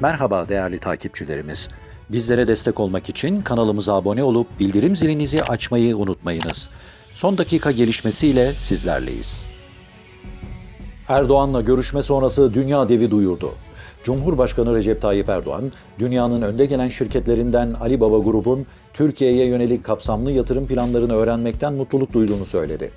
Merhaba değerli takipçilerimiz. Bizlere destek olmak için kanalımıza abone olup bildirim zilinizi açmayı unutmayınız. Son dakika gelişmesiyle sizlerleyiz. Erdoğan'la görüşme sonrası dünya devi duyurdu. Cumhurbaşkanı Recep Tayyip Erdoğan, dünyanın önde gelen şirketlerinden Alibaba Grup'un Türkiye'ye yönelik kapsamlı yatırım planlarını öğrenmekten mutluluk duyduğunu söyledi.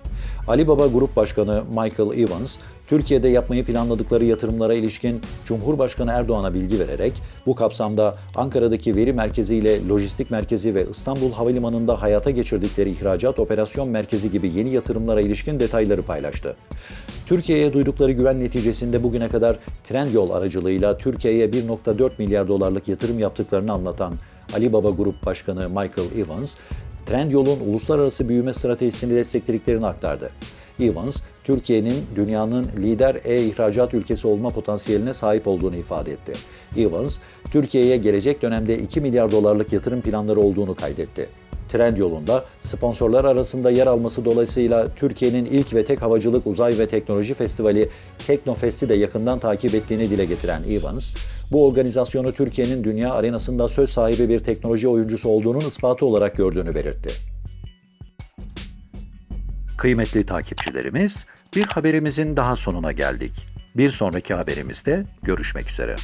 Alibaba Grup Başkanı Michael Evans, Türkiye'de yapmayı planladıkları yatırımlara ilişkin Cumhurbaşkanı Erdoğan'a bilgi vererek bu kapsamda Ankara'daki veri merkezi ile lojistik merkezi ve İstanbul Havalimanı'nda hayata geçirdikleri ihracat operasyon merkezi gibi yeni yatırımlara ilişkin detayları paylaştı. Türkiye'ye duydukları güven neticesinde bugüne kadar Trendyol aracılığıyla Türkiye'ye 1.4 milyar dolarlık yatırım yaptıklarını anlatan Alibaba Grup Başkanı Michael Evans, Trendyol'un uluslararası büyüme stratejisini desteklediklerini aktardı. Evans, Türkiye'nin dünyanın lider e-ihracat ülkesi olma potansiyeline sahip olduğunu ifade etti. Evans, Türkiye'ye gelecek dönemde 2 milyar dolarlık yatırım planları olduğunu kaydetti. Trendyol'un sponsorlar arasında yer alması dolayısıyla Türkiye'nin ilk ve tek havacılık uzay ve teknoloji festivali Teknofest'i de yakından takip ettiğini dile getiren Evans, bu organizasyonu Türkiye'nin dünya arenasında söz sahibi bir teknoloji oyuncusu olduğunun ispatı olarak gördüğünü belirtti. Kıymetli takipçilerimiz, bir haberimizin daha sonuna geldik. Bir sonraki haberimizde görüşmek üzere.